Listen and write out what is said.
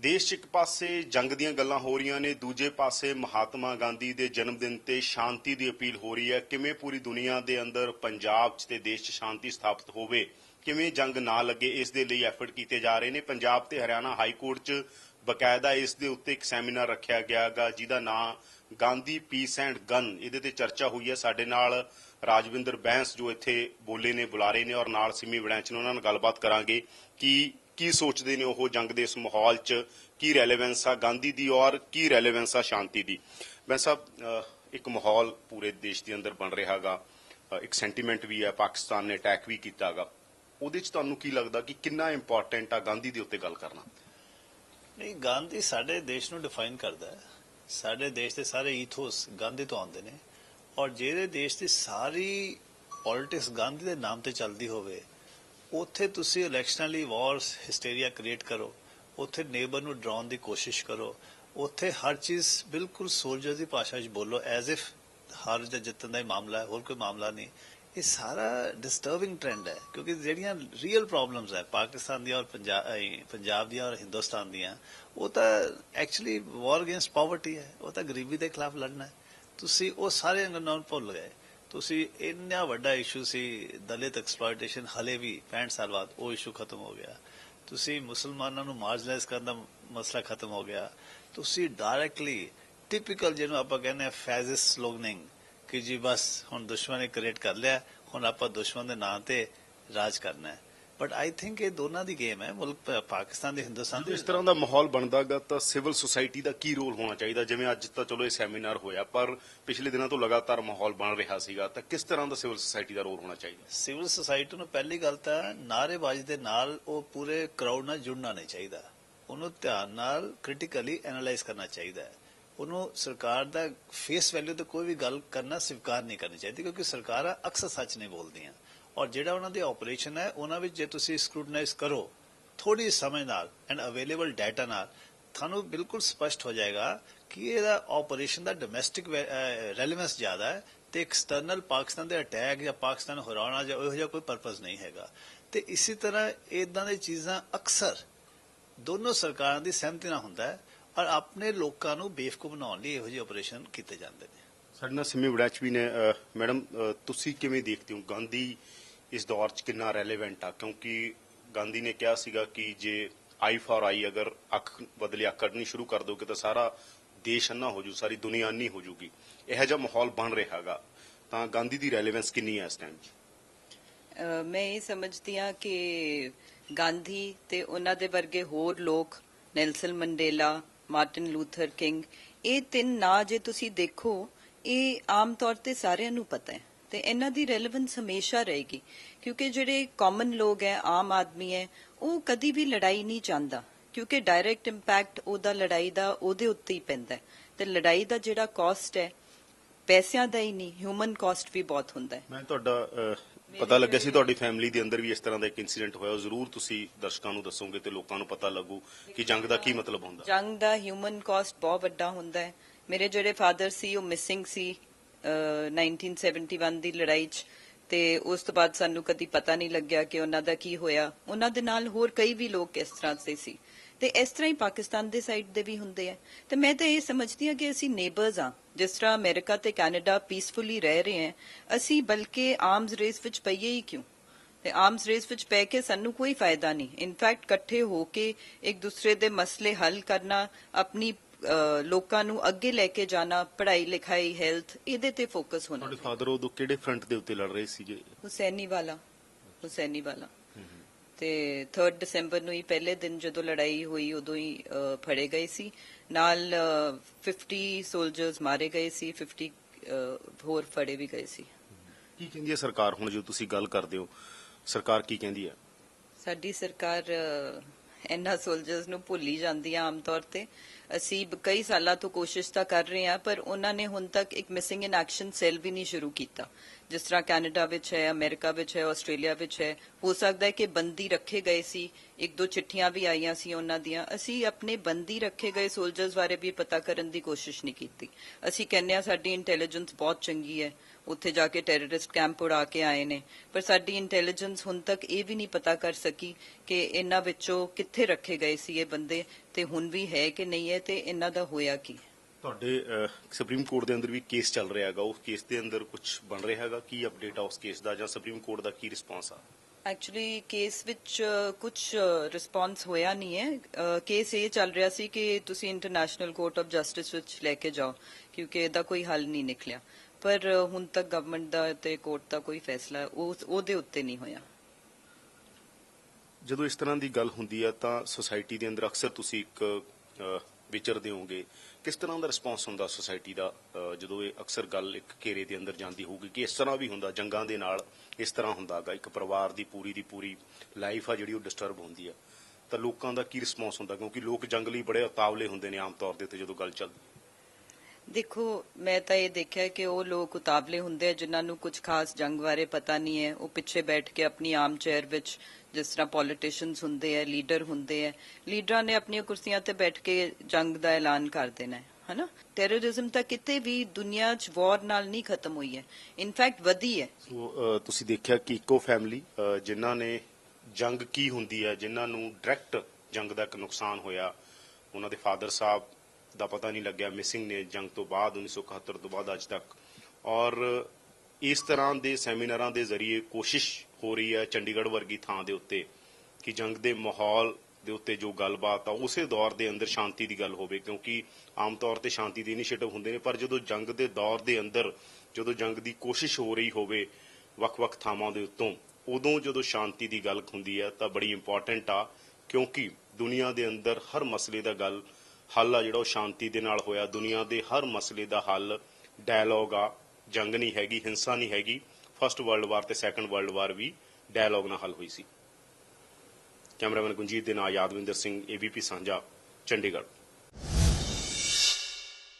ਦੇਸ਼ 'ਚ ਇੱਕ ਪਾਸੇ ਜੰਗ ਦੀਆਂ ਗੱਲਾਂ ਹੋ ਰਹੀਆਂ ਨੇ, ਦੂਜੇ ਪਾਸੇ ਮਹਾਤਮਾ ਗਾਂਧੀ ਦੇ ਜਨਮ ਦਿਨ ਤੇ ਸ਼ਾਂਤੀ ਦੀ ਅਪੀਲ ਹੋ ਰਹੀ ਹੈ। ਕਿਵੇਂ ਪੂਰੀ ਦੁਨੀਆ ਦੇ ਅੰਦਰ ਪੰਜਾਬ 'ਚ ਤੇ ਦੇਸ਼ 'ਚ ਸ਼ਾਂਤੀ ਸਥਾਪਿਤ ਹੋਵੇ? ਕਿਵੇਂ ਜੰਗ ਨਾ ਲੱਗੇ? ਇਸ ਦੇ ਲਈ ਐਫਰਟ ਕੀਤੇ ਜਾ ਰਹੇ ਨੇ। ਪੰਜਾਬ ਤੇ ਹਰਿਆਣਾ ਹਾਈ ਕੋਰਟ 'ਚ ਬਕਾਇਦਾ ਇਸ ਦੇ ਉੱਤੇ ਇੱਕ ਸੈਮੀਨਾਰ ਰੱਖਿਆ ਗਿਆਗਾ, ਜਿਹਦਾ ਨਾਮ ਗਾਂਧੀ ਪੀਸ ਐਂਡ ਗਨ ਇਹਦੇ ਤੇ ਚਰਚਾ ਹੋਈ ਹੈ। ਸਾਡੇ ਨਾਲ ਰਾਜਵਿੰਦਰ ਬੈਂਸ ਜੋ ਇੱਥੇ ਬੋਲੇ ਨੇ ਬੁਲਾਰੇ ਨੇ ਔਰ ਨਾਲ ਸਿਮੀ ਵੜੈਂਚ ਨੇ। ਉਹਨਾਂ ਨਾਲ ਗੱਲਬਾਤ ਕਰਾਂਗੇ ਕਿ ਕੀ ਸੋਚਦੇ ਨੇ ਉਹ ਜੰਗ ਦੇ ਇਸ ਮਾਹੌਲ 'ਚ? ਕੀ ਰੈਲੇਵੈਂਸ ਆ ਗਾਂਧੀ ਦੀ ਔਰ ਕੀ ਰੈਲੇਵੈਂਸ ਆ ਸ਼ਾਂਤੀ ਦੀ? ਬੈਂਸ ਸਾਹਿਬ ਇੱਕ ਮਾਹੌਲ ਪੂਰੇ ਦੇਸ਼ ਦੇ ਅੰਦਰ ਬਣ ਰਿਹਾਗਾ ਇੱਕ ਸੈਂਟੀਮੈਂਟ ਵੀ ਹੈ ਪਾਕਿਸਤਾਨ ਨੇ ਅਟੈਕ ਵੀ ਕੀਤਾਗਾ ਉਹਦੇ 'ਚ ਤੁਹਾਨੂੰ ਕੀ ਲੱਗਦਾ ਕਿ ਕਿੰਨਾ ਇੰਪੋਰਟੈਂਟ ਆ ਗਾਂਧੀ ਦੇ ਉੱਤੇ ਗੱਲ ਕਰਨਾ? ਨਹੀਂ, ਗਾਂਧੀ ਸਾਡੇ ਦੇਸ਼ ਨੂੰ ਡਿਫਾਈਨ ਕਰਦਾ ਹੈ। ਸਾਡੇ ਦੇਸ਼ ਦੇ ਸਾਰੇ ਈਥੋਸ ਗਾਂਧੀ ਤੋਂ ਆਉਂਦੇ ਨੇ। ਔਰ ਜਿਹੜੇ ਦੇਸ਼ ਦੀ ਸਾਰੀ ਪੋਲਿਟਿਕਸ ਗਾਂਧੀ ਦੇ ਨਾਮ ਤੇ ਚੱਲਦੀ ਹੋਵੇ ਉੱਥੇ ਤੁਸੀਂ ਇਲੈਕਸ਼ਨਾਂ ਲਈ ਵਾਰਸ ਹਿਸਟੀਰੀਆ ਕ੍ਰੀਏਟ ਕਰੋ। ਉੱਥੇ ਨੇਬਰ ਨੂੰ ਡਰਾਉਣ ਦੀ ਕੋਸ਼ਿਸ਼ ਕਰੋ। ਉੱਥੇ ਹਰ ਚੀਜ਼ ਬਿਲਕੁਲ ਸੋਲਜਰ ਦੀ ਭਾਸ਼ਾ 'ਚ ਬੋਲੋ ਐਜ਼ ਇਫ ਹਾਰ ਜਾਂ ਜਿੱਤਣ ਦਾ ਹੀ ਮਾਮਲਾ ਹੈ, ਹੋਰ ਕੋਈ ਮਾਮਲਾ ਨਹੀਂ। ਇਹ ਸਾਰਾ ਡਿਸਟਰਬਿੰਗ ਟ੍ਰੈਂਡ ਹੈ, ਕਿਉਂਕਿ ਜਿਹੜੀਆਂ ਰੀਅਲ ਪ੍ਰੋਬਲਮਸ ਹੈ, ਪਾਕਿਸਤਾਨ ਦੀਆਂ ਔਰ ਪੰਜਾਬ ਪੰਜਾਬ ਦੀਆਂ ਔਰ ਹਿੰਦੁਸਤਾਨ ਦੀਆਂ, ਉਹ ਤਾਂ ਐਕਚੁਅਲੀ ਵਾਰ ਅਗੇਂਸਟ ਪਾਵਰਟੀ ਹੈ, ਉਹ ਤਾਂ ਗਰੀਬੀ ਦੇ ਖਿਲਾਫ ਲੜਨਾ ਹੈ। ਤੁਸੀਂ ਉਹ ਸਾਰੇ ਅੰਗਨਾਂ ਨੂੰ ਭੁੱਲ ਗਏ। ਤੁਸੀਂ ਇੰਨਾ ਵੱਡਾ ਇਸ਼ੂ ਸੀ, ਦਲਿਤ ਐਕਸਪਲੋਇਟੇਸ਼ਨ ਹਲੇ ਵੀ 65 ਸਾਲ ਬਾਅਦ ਉਹ ਇਸ਼ੂ ਖਤਮ ਹੋ ਗਿਆ। ਤੁਸੀਂ ਮੁਸਲਮਾਨਾਂ ਨੂੰ ਮਾਰਜਨਲਾਈਜ਼ ਕਰਨ ਦਾ ਮਸਲਾ ਖਤਮ ਹੋ ਗਿਆ। ਤੁਸੀਂ ਡਾਇਰੈਕਟਲੀ ਟਿਪੀਕਲ ਜਿਹਨੂੰ ਆਪਾਂ ਕਹਿੰਦੇ ਆ ਫੈਜ਼ਿਸ ਸਲੋਗਨਿੰਗ ਕਿ ਜੀ ਬਸ ਹੁਣ ਦੁਸ਼ਮਣ ਨੇ ਕ੍ਰੀਏਟ ਕਰ ਲਿਆ, ਹੁਣ ਆਪਾਂ ਦੁਸ਼ਮਣ ਦੇ ਨਾਂ ਤੇ ਰਾਜ ਕਰਨਾ ਹੈ। ਬਟ ਆਈ ਥਿੰਕ ਇਹ ਦੋਨਾਂ ਦੀ ਗੇਮ ਹੈ ਮੁਲਕ ਪਾਕਿਸਤਾਨ ਦੇ ਹਿੰਦੁਸਤਾਨ ਦੇ ਇਸ ਤਰ੍ਹਾਂ ਦਾ ਮਾਹੌਲ ਬਣਦਾਗਾ ਤਾਂ ਸਿਵਲ ਸੁਸਾਇਟੀ ਦਾ ਕੀ ਰੋਲ ਹੋਣਾ ਚਾਹੀਦਾ? ਜਿਵੇਂ ਅੱਜ ਤਾਂ ਚਲੋ ਇਹ ਸੈਮੀਨਾਰ ਹੋਇਆ ਪਰ ਪਿਛਲੇ ਦਿਨਾਂ ਤੋਂ ਲਗਾਤਾਰ ਮਾਹੌਲ ਬਣ ਰਿਹਾ ਸੀਗਾ ਤਾਂ ਕਿਸ ਤਰ੍ਹਾਂ ਦਾ ਸਿਵਲ ਸੁਸਾਇਟੀ ਦਾ ਰੋਲ ਹੋਣਾ ਚਾਹੀਦਾ? ਸਿਵਲ ਸੁਸਾਇਟੀ ਨੂੰ ਪਹਿਲੀ ਗੱਲ ਤਾਂ ਨਾਅਰੇਬਾਜ਼ੀ ਦੇ ਨਾਲ ਉਹ ਪੂਰੇ ਕਰਾਊਡ ਨਾਲ ਜੁੜਨਾ ਨਹੀਂ ਚਾਹੀਦਾ। ਉਹਨੂੰ ਧਿਆਨ ਨਾਲ ਕ੍ਰਿਟੀਕਲੀ ਐਨਾਲਾਈਜ਼ ਕਰਨਾ ਚਾਹੀਦਾ ਹੈ। ਉਹਨੂੰ ਸਰਕਾਰ ਦਾ ਫੇਸ ਵੈਲਿਊ ਤੇ ਕੋਈ ਵੀ ਗੱਲ ਕਰਨਾ ਸਵੀਕਾਰ ਨਹੀਂ ਕਰਨੀ ਚਾਹੀਦੀ ਕਿਉਂਕਿ ਸਰਕਾਰਾਂ ਅਕਸਰ ਸੱਚ ਨਹੀਂ ਬੋਲਦੀਆਂ। ਔਰ ਜਿਹੜਾ ਉਹਨਾਂ ਦੀ ਆਪਰੇਸ਼ਨ ਹੈ, ਉਹਨਾਂ ਵਿੱਚ ਜੇ ਤੁਸੀਂ ਸਕਰੂਟਨਾਈਜ਼ ਕਰੋ ਥੋੜੀ ਸਮਝ ਨਾਲ ਐਂਡ ਅਵੇਲੇਬਲ ਡਾਟਾ ਨਾਲ, ਤੁਹਾਨੂੰ ਬਿਲਕੁਲ ਸਪਸ਼ਟ ਹੋ ਜਾਏਗਾ ਕਿ ਇਹਦਾ ਆਪਰੇਸ਼ਨ ਦਾ ਡੋਮੈਸਟਿਕ ਰੈਲੇਵੈਂਸ ਜ਼ਿਆਦਾ ਹੈ ਤੇ ਐਕਸਟਰਨਲ ਪਾਕਿਸਤਾਨ ਦੇ ਅਟੈਕ ਜਾਂ ਪਾਕਿਸਤਾਨ ਹਰਾਉਣਾ ਜਾਂ ਇਹੋ ਜਿਹਾ ਕੋਈ ਪਰਪਸ ਨਹੀਂ ਹੈਗਾ। ਤੇ ਇਸੇ ਤਰ੍ਹਾਂ ਇਦਾਂ ਦੀ ਚੀਜ਼ਾਂ ਅਕਸਰ ਦੋਨੋਂ ਸਰਕਾਰਾਂ ਦੀ ਸਹਿਮਤੀ ਨਾਲ ਹੁੰਦਾ ਹੈ ਔਰ ਆਪਣੇ ਲੋਕਾਂ ਨੂੰ ਬੇਵਕੂਫ ਬਣਾਉਣ ਲਈ ਇਹੋ ਜਿਹੇ ਆਪਰੇਸ਼ਨ ਕੀਤੇ ਜਾਂਦੇ ਨੇ। ਸਾਡੇ ਨਾਲ ਸਿਮੀ ਵੜੈਚ ਵੀ ਨੇ ਮੈਡਮ ਤੁਸੀਂ ਕਿਵੇਂ ਦੇਖਦੇ ਹੋ? ਗਾਂਧੀ ਇਸ ਦੌਰ 'ਚ ਕਿੰਨਾ ਰੈਲੇਵੈਂਟ ਆ? ਕਿਉਂਕਿ ਗਾਂਧੀ ਨੇ ਕਿਹਾ ਸੀਗਾ ਕਿ ਜੇ ਆਈ ਫਾਰ ਆਈ ਅਗਰ ਅੱਖ ਬਦਲੇ ਅੱਖ ਕੱਢਣੀ ਸ਼ੁਰੂ ਕਰ ਦੋਗੇ ਤਾਂ ਸਾਰਾ ਦੇਸ਼ ਅੰਨਾ ਹੋ ਜੂ, ਸਾਰੀ ਦੁਨੀਆ ਅੰਨੀ ਹੋ ਜੂਗੀ। ਇਹੋ ਜਿਹਾ ਮਾਹੌਲ ਬਣ ਰਿਹਾਗਾ ਤਾਂ ਗਾਂਧੀ ਦੀ ਰੈਲੇਵੈਂਸ ਕਿੰਨੀ ਹੈ ਇਸ ਟਾਈਮ 'ਚ? ਮੈਂ ਇਹ ਸਮਝਦੀ ਹਾਂ ਕਿ ਗਾਂਧੀ ਤੇ ਉਹਨਾਂ ਦੇ ਵਰਗੇ ਹੋਰ ਲੋਕ, Nelson Mandela, Martin Luther King, ਇਹ ਤਿੰਨ ਨਾਂ ਜੇ ਤੁਸੀਂ ਦੇਖੋ, ਇਹ ਆਮ ਤੌਰ ਤੇ ਸਾਰਿਆਂ ਨੂੰ ਪਤਾ ਹੈ। ਤੇ ਇਹਨਾਂ ਦੀ ਰੈਲੇਵੈਂਸ ਹਮੇਸ਼ਾ ਰਹੇਗੀ। ਕਿਉਂਕਿ ਜਿਹੜੇ ਕਾਮਨ ਲੋਕ ਹੈ ਆਮ ਆਦਮੀ ਹੈ ਉਹ ਕਦੀ ਵੀ ਲੜਾਈ ਨਹੀਂ ਚਾਹੁੰਦਾ। ਕਿਉਂਕਿ ਡਾਇਰੈਕਟ ਇੰਪੈਕਟ ਉਹਦਾ ਲੜਾਈ ਦਾ ਉਹਦੇ ਉੱਤੇ ਹੀ ਪੈਂਦਾ ਤੇ ਲੜਾਈ ਦਾ ਜਿਹੜਾ ਕਾਸਟ ਹੈ ਪੈਸਿਆਂ ਦਾ ਹੀ ਨਹੀਂ ਹਿਊਮਨ ਕਾਸਟ ਵੀ ਬਹੁਤ ਹੁੰਦਾ ਹੈ। ਮੈਂ ਤੁਹਾਡਾ ਪਤਾ ਲੱਗਿਆ ਸੀ ਤੁਹਾਡੀ ਫੈਮਿਲੀ ਦੇ ਅੰਦਰ ਵੀ ਇਸ ਤਰ੍ਹਾਂ ਦਾ ਇੱਕ ਇਨਸੀਡੈਂਟ ਹੋਇਆ। ਉਹ ਜ਼ਰੂਰ ਤੁਸੀਂ ਦਰਸ਼ਕਾਂ ਨੂੰ ਦੱਸੋਗੇ ਤੇ ਲੋਕਾਂ ਨੂੰ ਪਤਾ ਲੱਗੂ ਕਿ ਜੰਗ ਦਾ ਕੀ ਮਤਲਬ ਹੁੰਦਾ। ਜੰਗ ਦਾ ਹਿਊਮਨ ਕਾਸਟ ਬਹੁਤ ਵੱਡਾ ਹੁੰਦਾ ਹੈ। ਮੇਰੇ ਜਿਹੜੇ ਫਾਦਰ ਸੀ ਉਹ ਮਿਸਿੰਗ ਸੀ। 1971 ਦੀ ਲੜਾਈ 'ਚ ਤੇ ਉਸ ਤੋਂ ਬਾਅਦ ਸਾਨੂੰ ਕਦੀ ਪਤਾ ਨਹੀਂ ਲੱਗਿਆ ਕਿ ਉਹਨਾਂ ਦਾ ਕੀ ਹੋਇਆ। ਉਹਨਾਂ ਦੇ ਨਾਲ ਹੋਰ ਕਈ ਵੀ ਲੋਕ ਇਸ ਤਰ੍ਹਾਂ ਦੇ ਸੀ। ਤੇ ਇਸ ਤਰ੍ਹਾਂ ਹੀ ਪਾਕਿਸਤਾਨ ਦੇ ਸਾਈਡ ਦੇ ਵੀ ਹੁੰਦੇ ਆ। ਤੇ ਮੈਂ ਤਾਂ ਇਹ ਸਮਝਦੀ ਹਾਂ ਕਿ ਅਸੀਂ ਨੇਬਰਸ ਆ ਜਿਸ ਤਰ੍ਹਾਂ ਅਮਰੀਕਾ ਤੇ ਕੈਨੇਡਾ ਪੀਸਫੁਲੀ ਰਹਿ ਰਹੇ ਆ ਅਸੀਂ ਬਲਕਿ ਆਰਮਸ ਰੇਸ ਵਿੱਚ ਪਈਏ ਹੀ ਕਿਉਂ? ਤੇ ਆਰਮਸ ਰੇਸ ਵਿੱਚ ਪੈ ਕੇ ਸਾਨੂੰ ਕੋਈ ਫਾਇਦਾ ਨਹੀਂ। ਇਨਫੈਕਟ ਇਕੱਠੇ ਹੋ ਕੇ ਇੱਕ ਦੂਸਰੇ ਦੇ ਮਸਲੇ ਹੱਲ ਕਰਨਾ, ਆਪਣੀ ਲੋਕਾਂ ਨੂੰ ਅੱਗੇ ਲੈ ਕੇ ਜਾਣਾ ਪੜ੍ਹਾਈ ਲਿਖਾਈ ਹੈਲਥ ਇਹਦੇ ਤੇ ਫੋਕਸ ਹੋਣਾ। ਤੁਹਾਡੇ ਫਾਦਰ ਉਦੋਂ ਕਿਹੜੇ ਫਰੰਟ ਦੇ ਉੱਤੇ ਲੜ ਰਹੇ ਸੀਗੇ? ਹੁਸੈਨੀ ਵਾਲਾ ਹੁਸੈਨੀ ਵਾਲਾ। ਤੇ 3 ਦਸੰਬਰ ਨੂੰ ਹੀ ਪਹਿਲੇ ਦਿਨ ਜਦੋਂ ਲੜਾਈ ਹੋਈ ਉਦੋਂ ਹੀ ਫੜੇ ਗਏ ਸੀ। ਨਾਲ ਅਹ, 50 ਸੋਲਜਰਸ ਮਾਰੇ ਗਏ ਸੀ 50 ਅਹ, ਹੋਰ ਫੜੇ ਵੀ ਗਏ ਸੀ। ਕੀ ਕਹਿੰਦੀ ਹੈ ਸਰਕਾਰ? ਹੁਣ ਜੋ ਤੁਸੀਂ ਗੱਲ ਕਰਦੇ ਹੋ ਸਰਕਾਰ ਕੀ ਕਹਿੰਦੀ ਹੈ? ਸਾਡੀ ਸਰਕਾਰ ਇਹਨਾਂ ਸੋਲਜਰਸ ਨੂੰ ਭੁੱਲ ਜਾਂਦੀ ਆ ਆਮ ਤੌਰ ਤੇ। ਅਸੀਂ ਕਈ ਸਾਲਾਂ ਤੋਂ ਕੋਸ਼ਿਸ਼ ਤਾਂ ਕਰ ਰਹੇ ਹਾਂ, ਪਰ ਉਹਨਾਂ ਨੇ ਹੁਣ ਤੱਕ ਇੱਕ ਮਿਸਿੰਗ ਇਨ ਐਕਸ਼ਨ ਸੈੱਲ ਵੀ ਨਹੀਂ ਸ਼ੁਰੂ ਕੀਤਾ। ਜਿਸ ਤਰ੍ਹਾਂ ਕੈਨੇਡਾ ਵਿੱਚ ਹੈ, ਅਮਰੀਕਾ ਵਿੱਚ ਹੈ, ਆਸਟ੍ਰੇਲੀਆ ਵਿੱਚ ਹੈ, ਹੋ ਸਕਦਾ ਹੈ ਕਿ ਬੰਦੀ ਰੱਖੇ ਗਏ ਸੀ, ਇੱਕ ਦੋ ਚਿੱਠੀਆਂ ਵੀ ਆਈਆਂ ਸੀ ਉਹਨਾਂ ਦੀਆਂ। ਅਸੀਂ ਆਪਣੇ ਬੰਦੀ ਰੱਖੇ ਗਏ ਸੋਲਜਰਸ ਬਾਰੇ ਵੀ ਪਤਾ ਕਰਨ ਦੀ ਕੋਸ਼ਿਸ਼ ਨਹੀਂ ਕੀਤੀ। ਅਸੀਂ ਕਹਿੰਦੇ ਆ ਸਾਡੀ ਇੰਟੈਲੀਜੈਂਸ ਬਹੁਤ ਚੰਗੀ ਹੈ, ਉੱਥੇ ਜਾ ਕੇ ਟੈਰਰਿਸਟ ਕੈਂਪ ਉਡਾ ਕੇ ਆਏ ਨੇ। ਪਰ ਸਾਡੀ ਇੰਟੈਲੀਜੈਂਸ ਹੁਣ ਤੱਕ ਇਹ ਵੀ ਨਹੀਂ ਪਤਾ ਕਰ ਸਕੀ ਕਿ ਇਹਨਾਂ ਵਿੱਚੋਂ ਕਿੱਥੇ ਰੱਖੇ ਗਏ ਸੀ ਇਹ ਬੰਦੇ ਤੇ ਹੁਣ ਵੀ ਹੈ ਕਿ ਨਹੀਂ ਹੈ ਤੇ ਇਹਨਾਂ ਦਾ ਹੋਇਆ ਕੀ ਤੁਹਾਡੇ ਸੁਪਰੀਮ ਕੋਰਟ ਦੇ ਅੰਦਰ ਵੀ ਕੇਸ ਚੱਲ ਰਿਹਾ ਹੈਗਾ। ਉਸ ਕੇਸ ਦੇ ਅੰਦਰ ਕੁਝ ਬਣ ਰਿਹਾ ਹੈਗਾ? ਕੀ ਅਪਡੇਟ ਆ ਉਸ ਕੇਸ ਦਾ ਜਾਂ ਸੁਪਰੀਮ ਕੋਰਟ ਦਾ ਕੀ ਰਿਸਪਾਂਸ ਆ? ਐਕਚੁਅਲੀ ਕੇਸ ਵਿੱਚ ਕੁਝ ਰਿਸਪੌਂਸ ਹੋਇਆ ਨਹੀਂ ਹੈ। ਕੇਸ ਇਹ ਚੱਲ ਰਿਹਾ ਸੀ ਕਿ ਤੁਸੀਂ ਇੰਟਰਨੈਸ਼ਨਲ ਕੋਰਟ ਆਫ ਜਸਟਿਸ ਵਿੱਚ ਲੈ ਕੇ ਜਾਓ ਕਿਉਂਕਿ ਇਹਦਾ ਕੋਈ ਹੱਲ ਨਹੀਂ ਨਿਕਲਿਆ। ਪਰ ਹੁਣ ਤੱਕ ਗਵਰਨਮੈਂਟ ਦਾ ਤੇ ਕੋਰਟ ਦਾ ਕੋਈ ਫੈਸਲਾ ਉਹਦੇ ਉੱਤੇ ਨਹੀਂ ਹੋਇਆ। ਜਦੋਂ ਇਸ ਤਰ੍ਹਾਂ ਦੀ ਗੱਲ ਹੁੰਦੀ ਆ ਤਾਂ ਸੁਸਾਇਟੀ ਦੇ ਅੰਦਰ ਅਕਸਰ ਤੁਸੀਂ ਇੱਕ ਵਿਚਰਦੇ ਹੋਵੋਗੇ। ਕਿਸ ਤਰ੍ਹਾਂ ਦਾ ਰਿਸਪਾਂਸ ਹੁੰਦਾ ਸੁਸਾਇਟੀ ਦਾ ਜਦੋਂ ਇਹ ਅਕਸਰ ਗੱਲ ਇੱਕ ਘੇਰੇ ਦੇ ਅੰਦਰ ਜਾਂਦੀ ਹੋਊਗੀ ਕਿ ਇਸ ਤਰ੍ਹਾਂ ਵੀ ਹੁੰਦਾ, ਜੰਗਾਂ ਦੇ ਨਾਲ ਇਸ ਤਰ੍ਹਾਂ ਹੁੰਦਾਗਾ, ਇੱਕ ਪਰਿਵਾਰ ਦੀ ਪੂਰੀ ਦੀ ਪੂਰੀ ਲਾਈਫ ਆ ਜਿਹੜੀ ਉਹ ਡਿਸਟਰਬ ਹੁੰਦੀ ਆ। ਤਾਂ ਲੋਕਾਂ ਦਾ ਕੀ ਰਿਸਪਾਂਸ ਹੁੰਦਾ? ਕਿਉਂਕਿ ਲੋਕ ਜੰਗ ਲਈ ਬੜੇ ਉਤਾਵਲੇ ਹੁੰਦੇ ਨੇ ਆਮ ਤੌਰ ਦੇ ਉੱਤੇ ਜਦੋਂ ਗੱਲ ਚੱਲਦੀ। ਦੇਖੋ, ਮੈਂ ਤਾਂ ਇਹ ਦੇਖਿਆ ਕਿ ਉਹ ਲੋਕ ਉਤਾਵਲੇ ਹੁੰਦੇ ਆ, ਜਿਨ੍ਹਾਂ ਨੂੰ ਕੁਝ ਖਾਸ ਜੰਗ ਬਾਰੇ ਪਤਾ ਨਹੀਂ ਹੈ। ਉਹ ਪਿੱਛੇ ਬੈਠ ਕੇ ਆਪਣੀ ਆਮ ਚੇਅਰ ਵਿੱਚ ਜਿਸ ਤਰ੍ਹਾਂ ਪੋਲੀਟੀਸ਼ੀਅਨਸ ਹੁੰਦੇ ਆ ਲੀਡਰ ਹੁੰਦੇ ਆ ਲੀਡਰਾਂ ਨੇ ਆਪਣੀਆਂ ਕੁਰਸੀਆਂ ਤੇ ਬੈਠ ਕੇ ਜੰਗ ਦਾ ਐਲਾਨ ਕਰ ਦੇਣਾ ਹੈ, ਹਨਾ? ਟੈਰਰਿਜ਼ਮ ਤਾਂ ਕਿਤੇ ਵੀ ਦੁਨੀਆ 'ਚ ਵਾਰ ਨਾਲ ਨਹੀਂ ਖਤਮ ਹੋਈ ਹੈ। ਇਨਫੈਕਟ ਵਧੀ ਹੈ। ਸੋ ਤੁਸੀਂ ਦੇਖਿਆ ਕਿ ਇਕੋ ਫੈਮਿਲੀ ਜਿਨ੍ਹਾਂ ਨੇ ਜੰਗ ਕੀ ਹੁੰਦੀ ਹੈ, ਜਿਨ੍ਹਾਂ ਨੂੰ ਡਾਇਰੈਕਟ ਜੰਗ ਦਾ ਨੁਕਸਾਨ ਹੋਇਆ, ਉਹਨਾਂ ਦੇ ਫਾਦਰ ਸਾਹਿਬ ਦਾ ਪਤਾ ਨਹੀਂ ਲੱਗਿਆ। ਮਿਸਿੰਗ ਨੇ ਜੰਗ ਤੋਂ ਬਾਅਦ 1971 ਤੋਂ ਬਾਅਦ ਅੱਜ ਤੱਕ। ਔਰ ਇਸ ਤਰ੍ਹਾਂ ਦੇ ਸੈਮੀਨਾਰਾਂ ਦੇ ਜ਼ਰੀਏ ਕੋਸ਼ਿਸ਼ ਹੋ ਰਹੀ ਹੈ ਚੰਡੀਗੜ੍ਹ ਵਰਗੀ ਥਾਂ ਦੇ ਉੱਤੇ ਕਿ ਜੰਗ ਦੇ ਮਾਹੌਲ ਦੇ ਉੱਤੇ ਜੋ ਗੱਲਬਾਤ ਆ, ਉਸੇ ਦੌਰ ਦੇ ਅੰਦਰ ਸ਼ਾਂਤੀ ਦੀ ਗੱਲ ਹੋਵੇ। ਕਿਉਂਕਿ ਆਮ ਤੌਰ ਤੇ ਸ਼ਾਂਤੀ ਦੇ ਇਨੀਸ਼ੀਏਟਿਵ ਹੁੰਦੇ ਨੇ, ਪਰ ਜਦੋਂ ਜੰਗ ਦੇ ਦੌਰ ਦੇ ਅੰਦਰ, ਜਦੋਂ ਜੰਗ ਦੀ ਕੋਸ਼ਿਸ਼ ਹੋ ਰਹੀ ਹੋਵੇ ਵੱਖ-ਵੱਖ ਥਾਵਾਂ ਦੇ ਉੱਤੋਂ, ਉਦੋਂ ਜਦੋਂ ਸ਼ਾਂਤੀ ਦੀ ਗੱਲ ਹੁੰਦੀ ਹੈ ਤਾਂ ਬੜੀ ਇੰਪੋਰਟੈਂਟ ਆ। ਕਿਉਂਕਿ ਦੁਨੀਆ ਦੇ ਅੰਦਰ ਹਰ ਮਸਲੇ ਦਾ ਗੱਲ ਹੱਲ ਆ, ਜਿਹੜਾ ਉਹ ਸ਼ਾਂਤੀ ਦੇ ਨਾਲ ਹੋਇਆ। ਦੁਨੀਆ ਦੇ ਹਰ ਮਸਲੇ ਦਾ ਹੱਲ ਡਾਇਲੌਗ ਆ, ਜੰਗ ਨਹੀਂ ਹੈਗੀ, ਹਿੰਸਾ ਨਹੀਂ ਹੈਗੀ। ਫਸਟ ਵਰਲਡ ਵਾਰ ਤੇ ਸੈਕੰਡ ਵਰਲਡ ਵਾਰ ਵੀ ਡਾਇਲੌਗ ਨਾਲ ਹੱਲ ਹੋਈ ਸੀ। ਕੈਮਰਾਮੈਨ ਗੁੰਜੀਤ ਦੇ ਨਾਲ ਯਾਦਵਿੰਦਰ ਸਿੰਘ ਏਬੀਪੀ ਸਾਂਝਾ, ਚੰਡੀਗੜ੍ਹ।